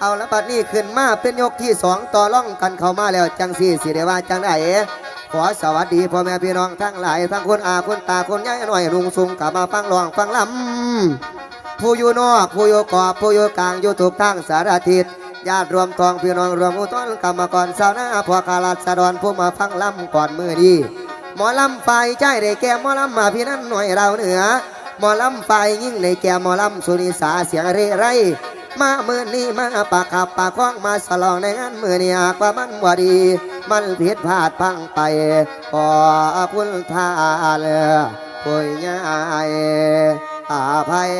เอาละบัดนี้ขึ้นมาเป็นยกที่สองต่อล่องกันเข้ามาแล้วจังสี่สิเดว่าจังได้ขอสวัสดีพ่อแม่พี่น้องทั้งหลายทั้งคนอาคนตาคนยายหน่อยลุงซุงกลับมาฟังร้องฟังลำผู้อยู่นอกผู้อยู่กอบผู้อยู่กลางอยู่ทุกทางสารทิศญาติรวมทองพี่น้องรวมอุตนกรรมกรสาวนาพวกขาลาสดรผู้มาฟังลำก่อนมือดีหมอลำไฟใจได้แก่หมอลำมาพี่นั่นหน่อยเราเหนือหมอลำไฟยิ่งในแก่หมอลำสุนิสาเสียงเร่ไร มาเมื่อนี้มาปากขับปากคล้องมาสลองในงานเมื่อนี้หากว่ามันว่าดี มันผิดพลาดพังไปขอคุณทาเลยป่วยง่ายอาภัย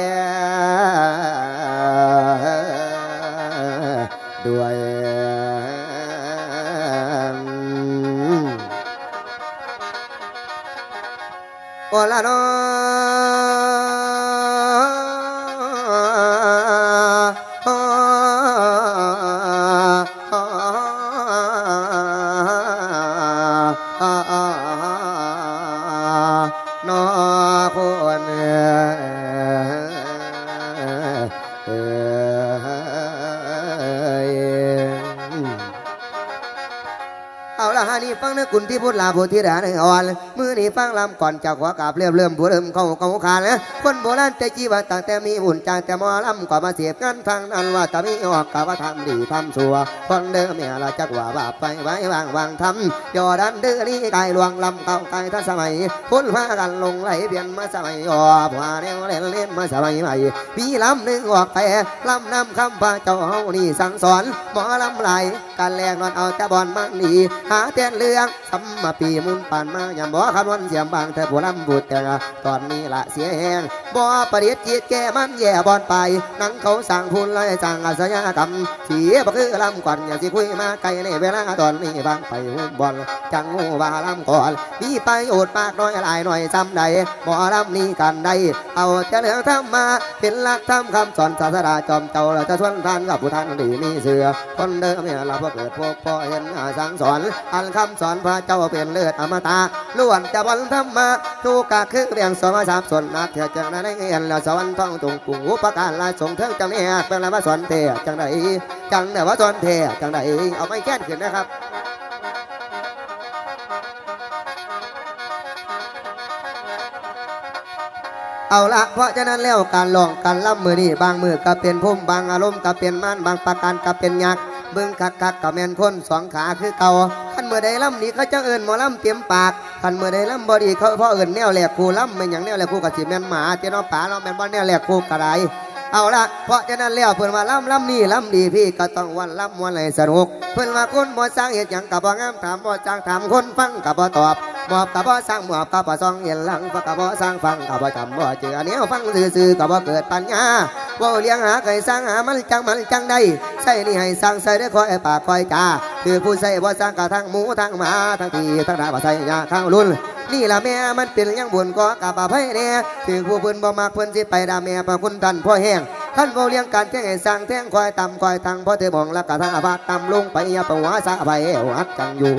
กุนที่พูดลาพูดที่ด่านอ่อนมือนี่ฟังลำก่อนจากหัวกาบเริ่มเริ่มผู้เริ่มเข้าเข้าขาดแล้วคนโบราณแต่จีว่าต่างแต่มีบุญจางแต่หมอลำกว่ามาเสียบกันทางนั้นว่าแต่มีออกกะว่าทำดีทำสัวคนเดิมเนี่ยละจักว่าบาปไปไว้วางวางทำยอดันเดือนี่กายหลวงลำเก่ากายท่าสมัยพ้นพากันลงไหลเปลี่ยนมาสมัยอ่อผ่าแนเล่นเล่นมาสมัยใหม่มีลำหนึ่งออกแต่ลำนำคำพระเจ้าเฮานี่สั่งสอนหมอลำไหลการแลกนอนเอาต่บอลมันดีหาแต่เรื่องสมมาปีมุนปานมาอย่าบอกคำวันเสียมบางเธอผู้ลำบุตรแต่ตอนนี้ละเสียแหงบ่ประเดี๋ยวจิตแก่มันแย่บอลไปหนังเขาสั่งพูนเลยสั่งอาสยากรรมเสียบ่คือลำก่อนอย่าสิคุยมาไกลในเวลาตอนนี้บางไปหุ้มบอลจังงูว่าลำก่อนมีไปโอดมากน้อยหลายหน่อยซ้ำใดบ่ลำนี้กันใดเอาแต่เรื่องทำมาเป็นหลักทำคำสอนศาสดาจอมเจ้าเราจะชวนท่านกับผู้ท่านดีมีเสือคนเดิมเนี่ยเราพอเกิดพวกพ่อเห็นสั่งสอนอันคำสอนพระเจ้าเป็นเลือดอมตะล้วนจะบอลธรรมะทุกกะคือเรียงสองสามส่วนนักเถียจังนั้นเองแล้วสวรรค์ท่องตุงกุงอุปการลายสงเทิงจังเนี่ยเป็นอะไรมาสอนเทจังไดจังเนี่ยว่าสอนเทจังไดเอาไม่แก้นขึ้นนะครับเอาละเพราะฉะนั้นแล้วการลองการล่ำมือนี่บางมือก็เป็นพุ่มบางอารมณ์ก็เป็นม่านบางประการก็เป็นยักษ์ เบิ่งคักคักก็แม่นคนสองขาคือเก่าขันมือใดล่ำนี่เขาจะเอินหมอล่ำเตรียมปากขันมือใดล่ำบอดีเขาพราะเอินแนวแหลกคูล่ำไม่อย่างแนวแหลกคูกับสิแม่นหมาเจ้าน้องป่าเราแม่นบ่แนวแหลกคูกระไดเอาละเพราะฉะนั้นแล้วเพิ่อนว่าล่ำล่ำนี่ล่ำดีพี่ก็ต้องวันล่ำวันให้สนุก เพิ่อนว่าคนบ่สร้างเหตุหยังกับบ่งามถามบ่จ้างถามคนฟังกับบ่ตอบหมอบกับบ่สร้างหมอบกับบ่ซองเห็นหลังฟังกับบ่สร้างฟังกับบ่จำบ่เจออันนี้ฟังซื่อๆกับบ่เกิดปัญญา บ่เลี้ยงหาไก่สร้างหามันจังมันจังได้ใส่นี่ให้สร้างใส่ได้คอยปากคอยจาคือผู้ใส่บ่สร้างกับทั้งหมูทั้งหมาทั้งทีทั้งดาบใส่ยาข้างรุ่นนี่ล่ะแม่มันเป็นยังบุญก็กับอภัยแน่ถึงผู้เพิ่นบ่มักเพิ่นสิไปดาแม่พระคุณท่านพ่อแห้งท่านบ่เลี้ยงการแจ้งให้สร้างแท่งคอยตำคอยตังพอเธอมองแล้วก็ทางอาบาตตำลงไปอย่าประวัติสาไปวัดจังอยู่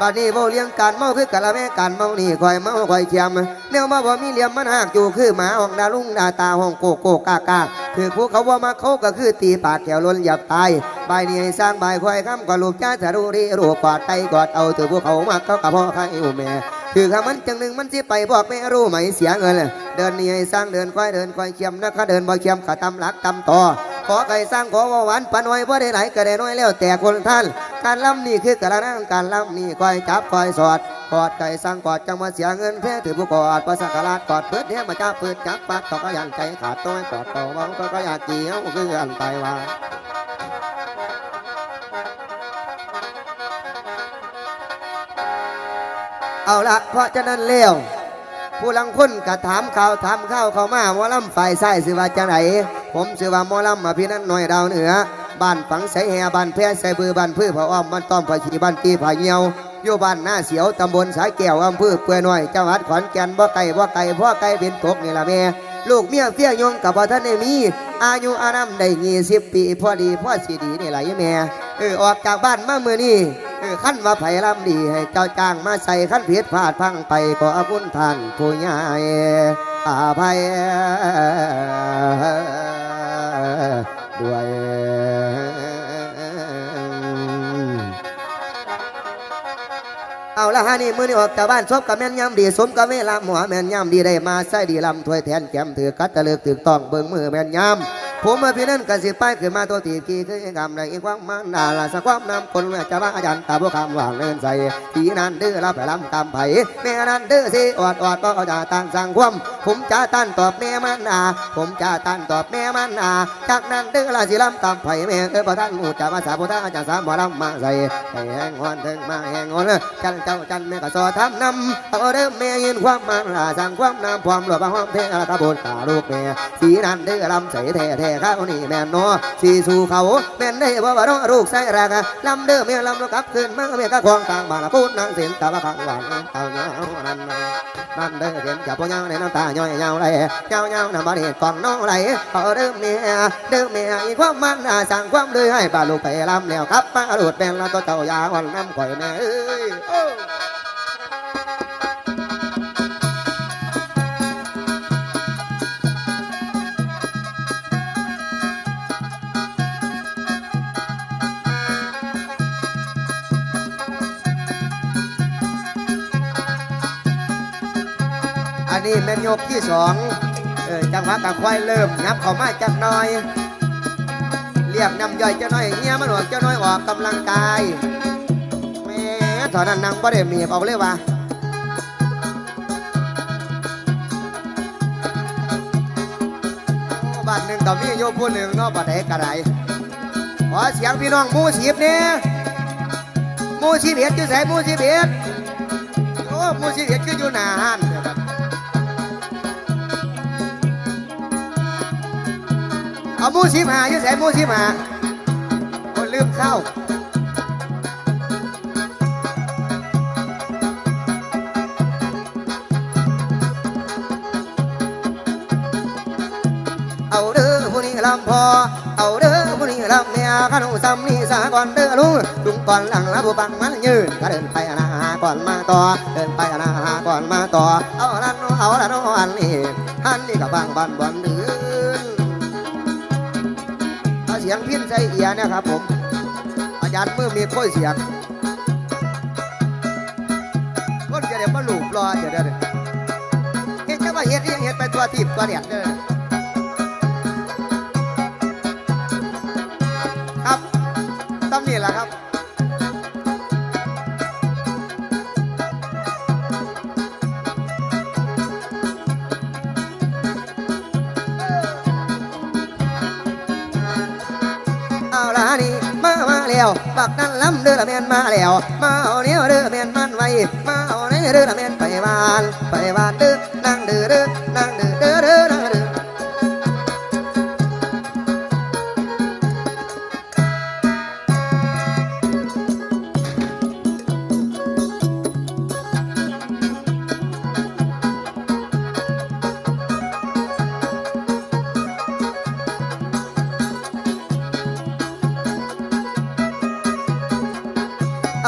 บัดนี้เมาเลี้ยงการเมาคือกะละแม่การเมานี่คอยเมาคอยเชียมแนวมาบ่มีเหลี่ยมมันหักอยู่คือหมาห้องดาลุงดาตาห้องโกโกกากาคือพวกเขาว่ามาเขาก็คือตีปากแก้วล้นหยับตายบายนี้สร้างบายคอยคำก็ลูกจ้าจะรู้ดีรู้กอดไตกอดเอาถือพวกเขามาเขากับพ่อใครอูแม่คือคำมันจังหนึ่งมันสิไปบอกแม่รู้ไหมเสียเงินเดินนี่ให้สร้างเดินควายเดินควายเชียมนะคะเดินบ่เชียมขาตำหลักตำต่อขอไก่สร้างขอว่าหวานปันไว้พ่ได้ไหลก็ได้น้อยแล้วแต่คนท่าน การล่ำนี่คือกระนั่งการล่ำนี่คอยจับคอยสอดกอดไก่สร้างกอดจังมาเสียเงินแพ้ถือผู้กอดภาษากลาดกอดเปิดเนี้ยมาจับเปิดจับปักเขาก็ยันใจขาดต้อยกอดต่อวังเขาก็อยากเกี่ยวคืออันตายว่าเอาละเพราะฉะนั้นเลี้ยวผู้ลังคนกะถามข่าวถามข้าวเขามาหมอลำฝ่ายไส้สิว่าจังไหนผมสิว่าหมอลำมาพี่นั้นหน่อยดาวเหนือ บ้านฝังใสแห่บ้านแพร่ใส่บือบ้านพืชผาอ้อมบ้านต้อมผาชีบ้านตีผาเหี่ยวอยู่บ้านหน้าเสียวตำบลสายแก้วอำเภอเปื่อยน้อยจังหวัดขอนแก่นบ่ไก่บ่ไก่พ่อไก่เป็นตกนี่ละแม่ลูกเมียเฟี้ยยงกับพ่อท่านได้มี อายุอานามได้ยี่สิบปีพ่อดีพ่อสีดีนี่แหละยแม่เออออกจากบ้านมาเมื่อนี้เออขั้นว่าไผ่ลำดี ให้เจ้าจ้างมาใส่ขั้นผิดพลาดพังไปขอคุณท่านผู้ใหญ่อาภัยด้วย ละฮานี่มือนี่ออกจากบ้านซบกับแม่นยำดีสมกับเวลาหมอแม่นยำดีได้มาใส่ดีลำถวยแทนแก้มถือกัดตะเลือกถือต้องเบิ่งมือแม่นยำ ผมมาพี่นั่นกันสิป้ายขึ้นมาตัวตีกีคือกำไรอีกความมันดาละสักความนำคนเมื่อจะบ้าอาจารย์ตาพวกคำหวานเลินใส่ทีนั้นดื้อรับไปลำตามไผ่แม่นั้นดื้อสิอดออดก็จะต่างสั่งความผมจะต้านตอบแม่มันนาผมจะต้านตอบแม่มันนาจากนั้นดื้อละสิลำตามไผ่แม่เออพอท่านหูจะมาสาพอท่านอาจารย์สามบ่ลำมาใส่แห้งหอนถึงมาแห้งหอนจันเจ้าจันแม่ก็สอทำนำเอาเริ่มแม่ยินความมันลาสั่งความน้ำความหลบความเทละตะบนตาลูกแม่สีนั้นดื้อลำใส่แท้แท้ข้าวนี่แม่นเนาะสีสู่เขาแม่นได้บ่ว่าน้องลูกใส่รากลำเด้อแม่ลำล้วกลับขึ้นมาแม่ก็คลองกลางบานพูดนางเสียงตาว่าข้างหวานเต่าเงานั่นนั่นเด้อเห็นจับพ่อเงาในน้ำตาย่อยเงาไหลเงาเงาน้ำมันเห็นกล่องน้องไหลเอาเริ่มแม่เด้อแม่อีความมันสั่งความเลยให้ป้าลูกไปลำแล้วครับป้าหลุดแบงแล้วก็เจ้ายาวันน้ำข่อยแม่เอ้ย อันนี้แม่นยกที่สองเออจังหวะกับควายเริ่มนับเข้ามาจักหน่อย เรียกนำย่อยเจ้าน้อยเงี้ยมันออกเจ้าน้อยออกกำลังกายแม่ตอนนั้นนางบ่ได้มีบออกเลยว่าบ้านหนึ่งก็มีโยผู้หนึ่งเนาะบัดใดกระไรขอเสียงพี่น้องมูสิบเนี่ยมูสิบเอ็ดอยู่ใส่มูสิบเอ็ดโอ้มูสิบเอ็ดคืออยู่หน้าห้าน เอามูสิบหาอยู่ใส่มูสิบหาคนลืมเข้าเอาเด้อผู้นี้ลำพอ เอาเด้อผู้นี้ลำเมียขนมซ้ำนี่สาก่อนเด้อลุงลุงก่อนหลังแล้วผู้บังมันยืนก็เดินไปนาหาก่อนมาต่อ เดินไปนาหาก่อนมาต่อ เอาละน้อเอาละน้ออันนี้อันนี้ก็บังบันบันเดือ สียงพินใส่เอียนะครับผม อาจารย์มือมีค่อยเสียงคนจะเดี๋ยวมาหลูบรอเดี๋ยวเดี๋ยวเดี๋ยวเฮ็ดจะมาเฮ็ดอียังเฮ็ดไปตัวทีบตัวเดียดเด้อ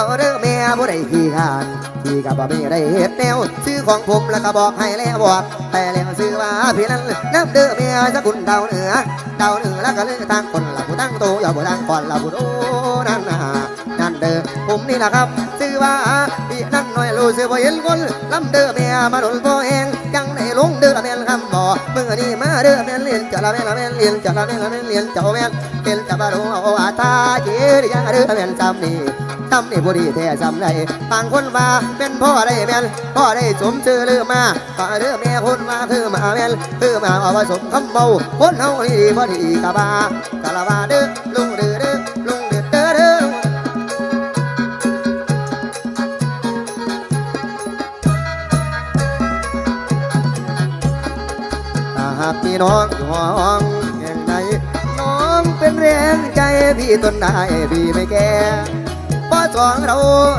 เอาเด้อแม่บ่ได้ขี้ขานที่กับบ่มีได้เฮ็ดแนวซื้อของผมแล้วก็บอกให้แล้วบอกแต่แล้วซื้อว่าพี่นั้นน้ำเด้อแม่สกุลดาวเหนือดาวเหนือแล้วก็เลยตั้งคนละผู้ตั้งโตอย่าผู้ตั้งก่อนละผู้โตนั่นน่ะนั่นเด้อผมนี่แหละครับซื้อว่าพี่นั้นน้อยรู้ซื้อบ่เห็นคนลำเด้อแม่มาโดนตัวเองจังได้ลงเด้อละแม่นคำบอกเมื่อนี้มาเด้อแม่นเรียนจะละแม่นละแม่นเรียนจะละแม่นละแม่นเรียนเจ้าแม่นเป็นจะบารู้เอาอาตาเจริยาเด้อแม่นจำนี่ ทำนี่บ่ดีแท้จำได้บางคนว่าเป็นพ่อได้แม่นพ่อได้สมชื่อลือมาก็เด้อแม่คนว่าคือมาแม่นคือมาเอาผสมคำเมาคนเฮานี่ดีบ่ดีกะบากะละบาเด้อลุงเด้อเด้อลุงเด้อเด้อเด้อถ้าหากพี่น้องอยู่ห้องแห่งใดน้องเป็นแรงใจพี่ตนได้พี่ไม่แก่ พอสองเรา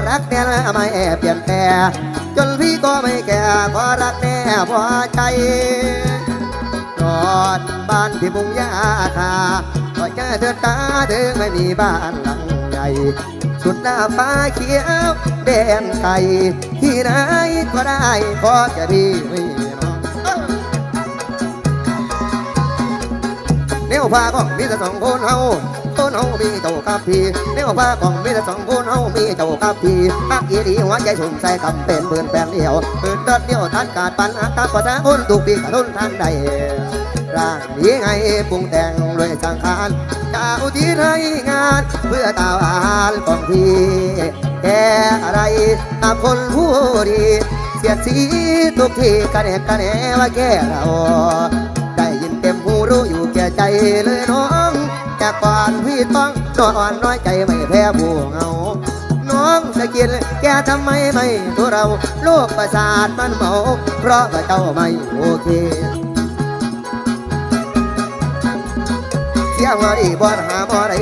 รักแน่และไม่เปลี่ยนแปลงจนพี่ก็ไม่แก่ขอรักแน่พอใจนอนบ้านที่มุงยาคาก็แค่เธอตาถึงไม่มีบ้านหลังใหญ่สุดหน้าฟ้าเขียวแดนไทยที่ไหนก็ได้พอจะดีไม่น้องแนวพาของมีแต่สองคนเฮา คนเฮามีเจ้ากับพี่แนวพาของมีแต่สองคนเฮามีเจ้ากับพี่ฮักอีดีหัวใจสุ่มใส่คำเป็นเปืนแปลงเดียวเปิดดัดเดียวทันกาดปันอาตาภาษาคนถูกปีกระทุนทางใดร่างนี้ไงปรุงแต่งด้วยสังขารเจ้าที่ไรงาน เพื่อตาวอานของพี่แกอะไรตามคนผู้ดีเสียสีทุกทีกันแหนกันแหนว่าแก่เรา ได้ยินเต็มหูรู้อยู่แก่ใจเลยเน้อง แต่ก่อนพี่ต้องนอนน้อยใจไม่แพ้ผู้เหงา น้องสะกินแกทำไมไม่ตัวเราโลกประสาทมันเมาเพราะว่าเจ้าไม่โอเคเสียงว่าดีบ่หาบ่ไร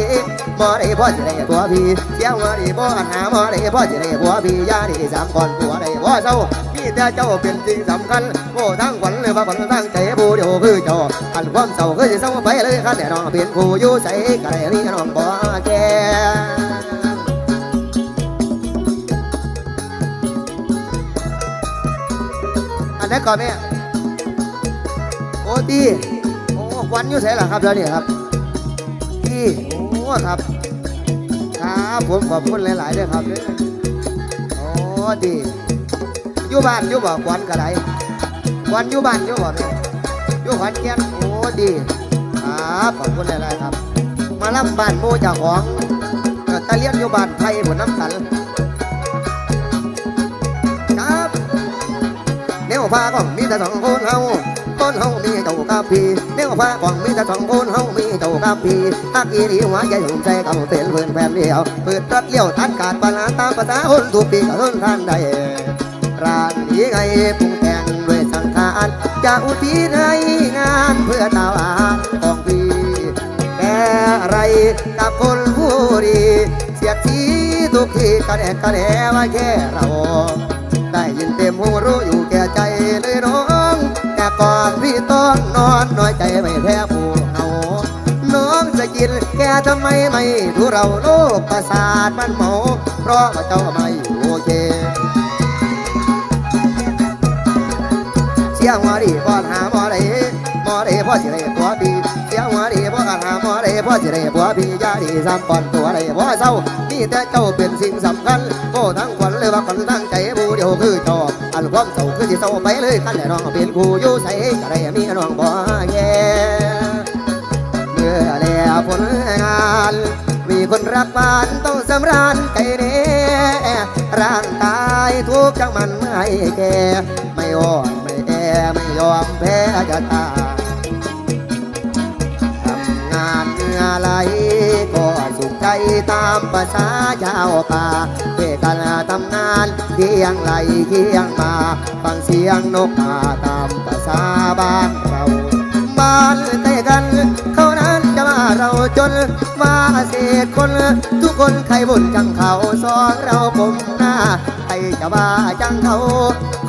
บ่ได้บ่จะได้ตัวพี่เสียงว่าดีบ่หาบ่ได้บ่จะได้ผัวพี่ยาดีสามก่อนผัวได้บ่เศร้ามีแต่เจ้าเป็นสิ่งสำคัญโอ้ทั้งขวัญเลยว่าขวัญทั้งใจผู้เดียวคือเจ้าอันความเศร้าคือสิเศร้าไปเลยคันแต่น้องเป็นผู้อยู่ใส่ก็ได้มีน้องบ่แก่อันนี้ก่อนแม่โอ้ตีโอ้ควันอยู่ใส่ล่ะครับเดี๋ยวนี้ครับพี่ ครับ ครับผมขอบคุณหลายๆด้วยครับโอ้ดีอยู่บ้านอยู่บ่ควันกระไดควันอยู่บ้านอยู่บ่อยู่ขอนแก่นโอ้ดีครับขอบคุณหลายๆครับ มาล่ำบ้านโมจ้าของตะเลียนอยู่บ้านไทยบนน้ำกันครับแนวพาก็มีแต่สองคนเฮา คนเฮามีเจ้ากับพี่แนวพาก็มีแต่สองคนเฮามีเจ้ากับพี่ฮักอีดีหัวใจหุ่นใจเขาเป็นเพื่อนแฟนเดียวเปิดรัดเลี้ยวทัดการปัญหาตามภาษาคนทุกปีกับคนทานใดร้านนี้ไงปรุงแต่งด้วยสังขารจะอุทิศให้งานเพื่อตาวอาหารของพี่แต่อะไรกับคนผู้ดีเสียดสีทุกทีกระแดกกระแดว่าแค่เรา ได้ยินเต็มหูรู้อยู่แก่ใจเลยน้อง ก่อนพี่ต้องนอนน้อยใจไม่แพ้ผู้เอาน้องจะกินแกทำไมไม่ดูเราโลกประสาทมันเมาเพราะว่าเจ้าไม่โอเคเสียงวาดีพ่อหาหมอได้หมอได้พ่อสิได้ตัวดีเสียงวาดีพ่อกันหาหมอได้พ่อสิได้ผัวพี่ยาดีสามปอนตัวได้พ่อเศร้านี่แต่เจ้าเป็นสิ่งสำคัญโอ้ทั้งขวัญเลยว่าคนทั้งใจผู้เดียวคือจอบ อันความเศร้าคือสิเศร้าไปเลยขั้นแต่น้องเป็นคู่อยู่ใส่กะไรมีน้องบ่แย่เมื่อแล้วผลงานมีคนรักบ้านต้องสำราญใจแน่ร่างกายทุกข์จังมันไม่แก่ไม่อ่อนไม่แอไม่ยอมแพ้จะตาย ไหลก็สุขใจตามภาษาชาวป่าเพื่อกันทำงานเคียงไหลเคียงมาฟังเสียงนกกาตามภาษาบ้านเราบ้านใกล้กัน เขานั้นจะมาเราจนมาเศษคน ทุกคนใครบุญจังเขาสอนเราผมหน้าใครจะมาจังเขา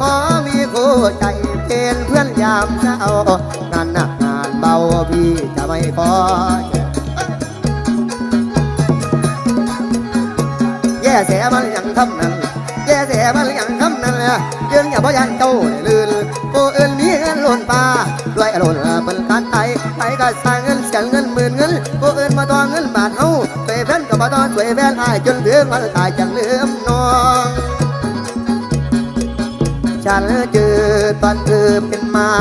ขอมีคู่ใจเป็นเพื่อนยามเช้างานหนักงานเบาพี่จะไม่ขอ ย่เสียมันยังทำนั้นแย่เสียมันยังทำนั้นยืนอย่าพยันเจ้าลื่นผู้อื่นมีเงินหล่นปลาด้วยอารมณ์มันการไทยไปก็สร้างเงินเสียเงินหมื่นเงินผู้อื่นมาตองเงินบาทเฮาไปแฟนก็มาตอนสวยแฟนอายจนถึงวันตายจังลืมน้องฉันเจอตอนเธอเป็นไม้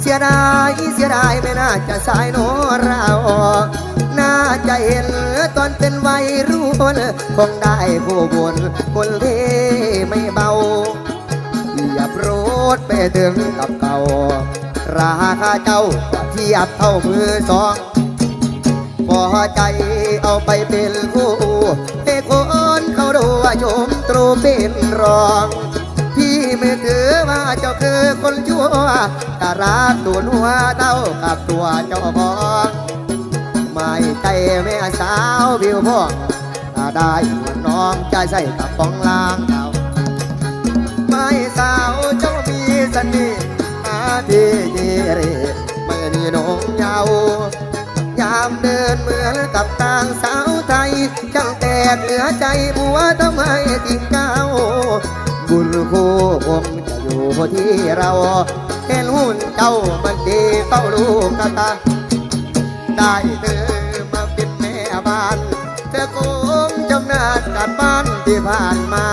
เสียดายเสียดายไม่น่าจะสายโนเรา น่าจะเห็นตอนเป็นวัยรุ่นคงได้ผู้บนคนเท่ไม่เบาอย่าโปรดไปถึงกับเก่า ราคาเจ้าเทียบเท่ามือสองพอใจเอาไปเป็นคู่ให้คนเขาดูว่าชมตรูเป็นรองพี่ไม่ถือว่าเจ้าคือคนชั่วกะรักตัวหัวเท่ากับตัวเจ้าของ ไม่ใจแม่สาวผิวพ่องถ้าได้น้องจะใส่กับปองลางเก่าไม่สาวเจ้ามีเสน่ห์อาทีเยเรไม่มีน้องเยาวยามเดินเหมือนกับต่างสาวไทยช่างแตกเหลือใจบัวทำไมทิ้งเจ้าบุญคู่คงจะอยู่ที่เราเห็นหุ่นเจ้ามันดีเป้าลูกกะตา ได้เธอมาเป็นแม่บ้าน เธอคงจำนาญการบ้านที่ผ่านมา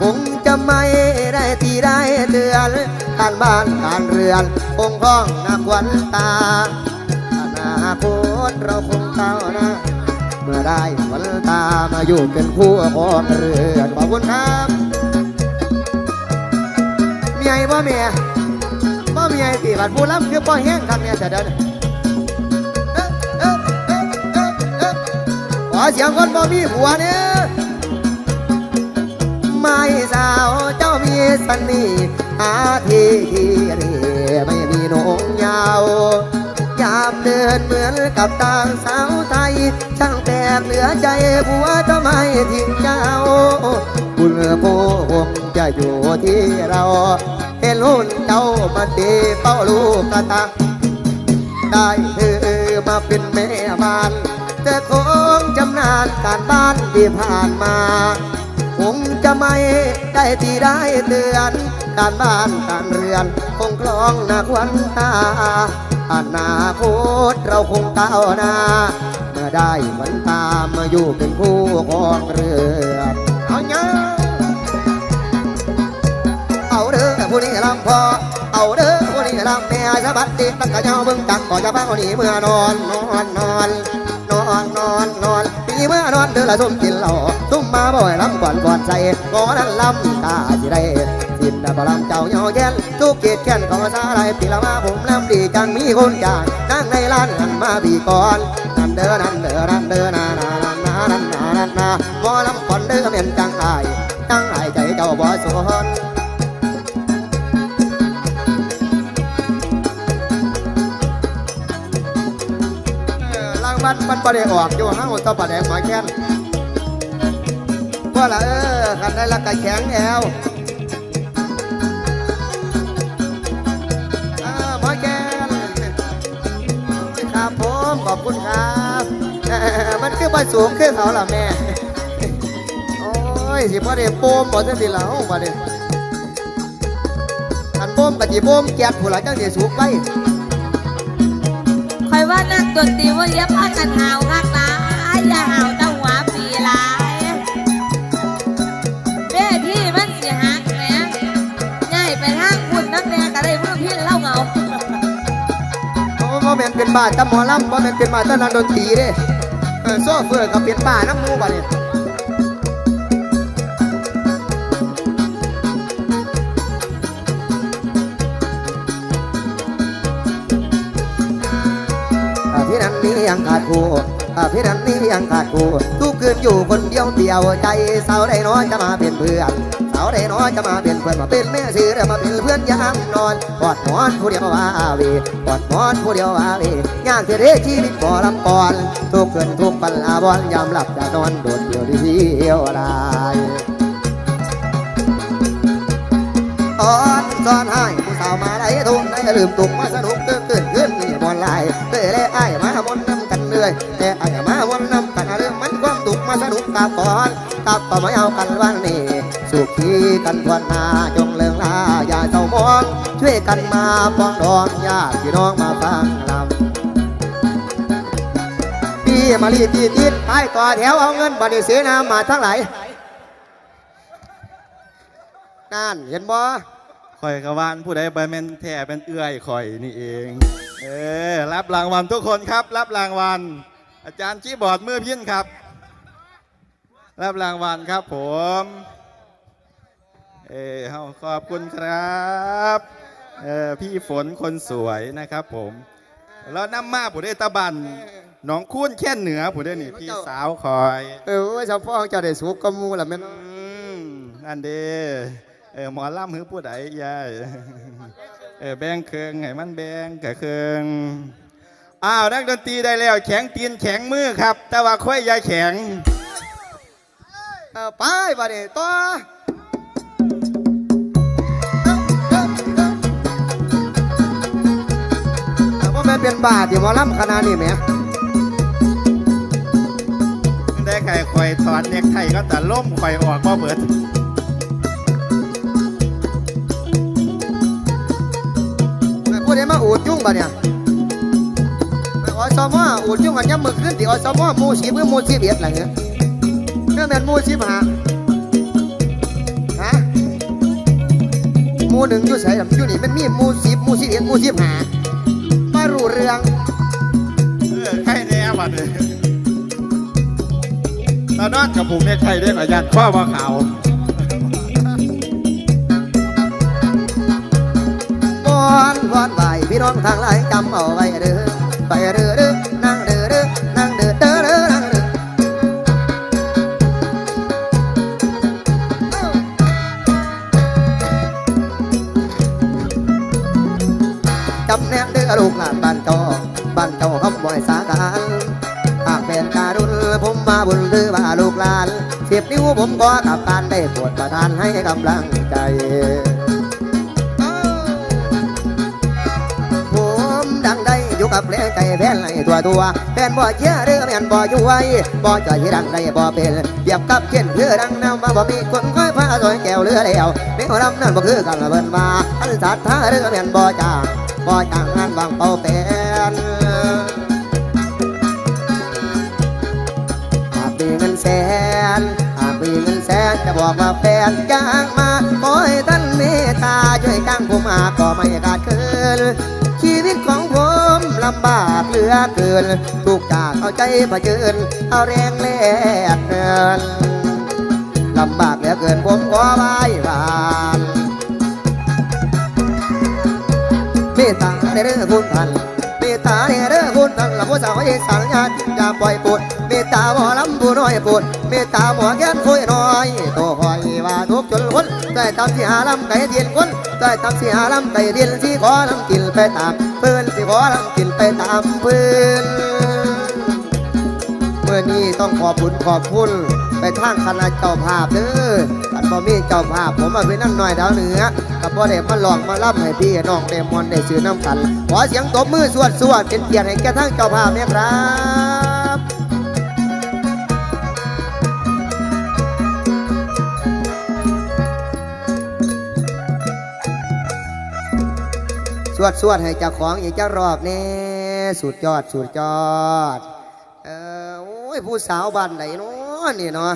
คงจะไม่ได้ที่ได้เดือนการบ้านการเรือนคงพ้องนักวันตาอนาคตเราคงก้าน้าเมื่อได้วันตามาอยู่เป็นคู่ของเรือนขอบคุณครับเมียบ่เมียบ่เมียตีบัดผู้ล้ำคือบ่แห้งครับเนี่ยแต่เดิน อเสียงคนบ่มีผัวเนี่ยไม่สาวเจ้ามีสันนีอาทีทีเรไม่มีนงยาว ยามเดินเหมือนกับต่างสาวไทย ช่างแตกเหลือใจผัวทำไมทิ้งเจ้า บุญโพคงจะอยู่ที่เราเห็นหุ่นเจ้ามาดีเป้าลูกกระตาได้เธอมาเป็นแม่บ้าน เธอคงจำนานการบ้านที่ผ่านมา คงจะไม่ได้ที่ได้เตือน การบ้านการเรือน คงคลองนาควันตาอนาคตเราคงก้าวหน้า เมื่อได้วันตามมาอยู่เป็นคู่ของเรือเอาเนาเอาเด้อผู้นี้ลำพอเอาเด้อผู้นี้ลำแม่สะบัดติดตั้งกะเจ้าเบิ่งตักก่อจะพังเอาหนีเมื่อนอนนอนนอน อนนอนนอนปีเมื่อนอนเธอละทุ่มกินเหล้าทุ่มมาบ่อยลำก่อนก่อนใจก่อนนั้นลำตาสิได้สินบารมเจ้าเยาเย่นทุกเกียรแค้นของสาไรปีละมาผมน้ำดีจังมีคนจางนั่งในร้านนั่นมาบีก่อนนั่นเด้อนั่นเด้อนั่นเด้อนานานานานานานาบ่ลำก่อนเด้อเหม็นจังไอจังไอใจเจ้าบ่สน อรางวัลมันประเดี๋ยวออกอยู่ห้างต่อประเดี๋ยวหมายแค้นว่าละเออกันได้ละกะแข็งแอวเออหมายแค้นครับผมขอบคุณครับมันคือบ้าสูงคือเขาล่ะแม่ โอ้ยสิประเดี๋ยวโปมบ่ทันทีละเอาประเดี๋ยวอันโปมกับจีโปมแก๊สผู้หลายจังสิสูงไป ว่านักดนตรีว่าเลี้ยพากันหาวคักหลายอย่าหาวตั้งหัวปีหลายเบ้ที่มันสิหักแหมง่ายไปทางคุณนักแน่ก็ได้มือพี่เล่าเหงาโอ้บ่แม่นเป็นบ้าตะหมอลำบ่แม่นเป็นบ้าตะนักดนตรีเด้เออโซ่เฟื่อก็เป็นบ้าน้ำมูบ่เนี่ย นี้ยังขาดคู่พี่นั้นนี้ยังขาดคู่ทุกคืนอยู่คนเดียวเดียวใจสาวได้น้อยจะมาเป็นเพื่อนสาวได้น้อยจะมาเป็นเพื่อนมาเป็นแม่ซื้อแล้วมาเป็นเพื่อนยามนอนกอดหมอนผู้เดียวว่าเวกอดหมอนผู้เดียวว่าเวยากที่เรชีวิตบ่ลำก่อนทุกคืนทุกปันลาบอนยามหลับจะนอนโดดเดียวเดียวได้ตอนซ้อนให้ผู้สาวมาไหลทุ่งได้ลืมตุกมาสนุก กกับก่อนกับก็มาเอากันวันนี้ สุขีกันทวนนาจงเลิงลาอย่าเศร้ามอง ช่วยกันมาปองดองญาติพี่น้องมาฟังลำพี่มาลีตีติดไปต่อแถวเอาเงินบัตรเสนามาทั้งหลายนั่นเห็นบ่ข่อยกวานผู้ใดไปแม่นแท้เป็นเอื้อยข่อยนี่เอง เออรับรางวัลทุกคนครับ รับรางวัล อาจารย์ชี้บอร์ดมือพิ้นครับ รับรางวัลครับผม เออเฮาขอบคุณครับเออพี่ฝนคนสวยนะครับผม แล้วน้ำมาผู้ได้ตะบันหนองคุ้นแค่นเหนือผู้ได้นี่พี่สาวคอย เออว่าชาวพ่อเจ้าได้สูบกบหมูล่ะแม่นอืมอันเดเออหมอล่ำหือผู้ใดยายเออแบงเครื่องให้มันแบงกับเครื่องอ้าวนักดนตรีได้แล้ว แข็งตีนแข็งมือครับ แต่ว่าค่อยอยาแข็ง เออไปบัดนี้ต่อว่าแม่นเป็นบาทที่หมอลำขนาดนี้แหมได้ไข่คอยถอดเน็กไทก็แต่ล่มคอยออกบ่เบิดผู้ใดมาอูดยุ่งบ่เนี่ยอสมอูดยุ่งกันย้ำมือขึ้นที่อสมหมูสีเพื่อมูสีเบียดอะไรเงี้ย เรื่องแมนหมูสีหาฮะหมูหนึ่งอยู่ใส่ลำอยู่นี่มันมีหมูสิบหมูสิบเอ็ดหมูสิบหามารู้เรื่องเออไข่แน่บัดเลยตอนนอนกับผมเนี่ยไข่ได้กับยันข้อมาขาววอนวอนไหวพี่น้องทางหลายจำเอาไว้เด้อ สียบนิ้วผมก็กับการได้ปรดประทานให้กำลังใจผมดังได้อยู่กับเพลงใจแฟนไหลตัวตัวแฟนบ่เชื่อหรือแม่นบ่อยู่ไว้บ่ใจดังได้บ่เป็นเบียบกับเช่นเพื่อดังนำมาบ่มีคนคอยพาซอยแก้วเรือแล้วแนวรำนั้นบ่คือกันละเบิ่นมาอันสัตว์ท่าหรือแม่นบ่จ้างบ่จ้างงานวางเป่าเป็นหากมีเงินแสน หากมีเงินแสนจะบอกว่าแฟนจ้างมาขอให้ท่านเมตตาช่วยจ้างผมมาก็ไม่ขาดเคินชีวิตของผมลำบากเหลือเกินทุกจากเอาใจเผชิญเอาแรงแลกเงินลำบากเหลือเกินผมขอไหว้วานเมตตาในเรื่องคุณท่านเมตตาในเรื่องคุณท่านละผู้สาวอีสานญาติอย่าปล่อยปวด เมตาบ่ลำผู้น้อยปวดเมตตาหมอแก้นคุยน้อยโตคอยว่าทุกจนคนได้ตามที่หาลำไก่เทียนคนได้ทำเสียลำไต่ดินสิขอลำกินไปตามเพื่อนสิขอลำกินไปตามเพื่อนเมื่อนี้ต้องขอบคุณขอบคุณไปทางคณะเจ้าภาพเด้ออันบ่มีเจ้าภาพผมมาเป็นนั่นหน่อยดาวเหนือกับบ่ได้มาลองมาล่ำให้พี่น้องได้มอนได้ซื้อน้ำกัน ขอเสียงตบมือสวดสวดเป็นเกียรติให้แก่ทั้งเจ้าภาพเนี่ยครับ สวดสวดให้เจ้าของอีกเจ้ารอบนี่สุดยอดสุดยอด เออโอ้ยผู้สาวบ้านไหนเนาะนี่เนาะ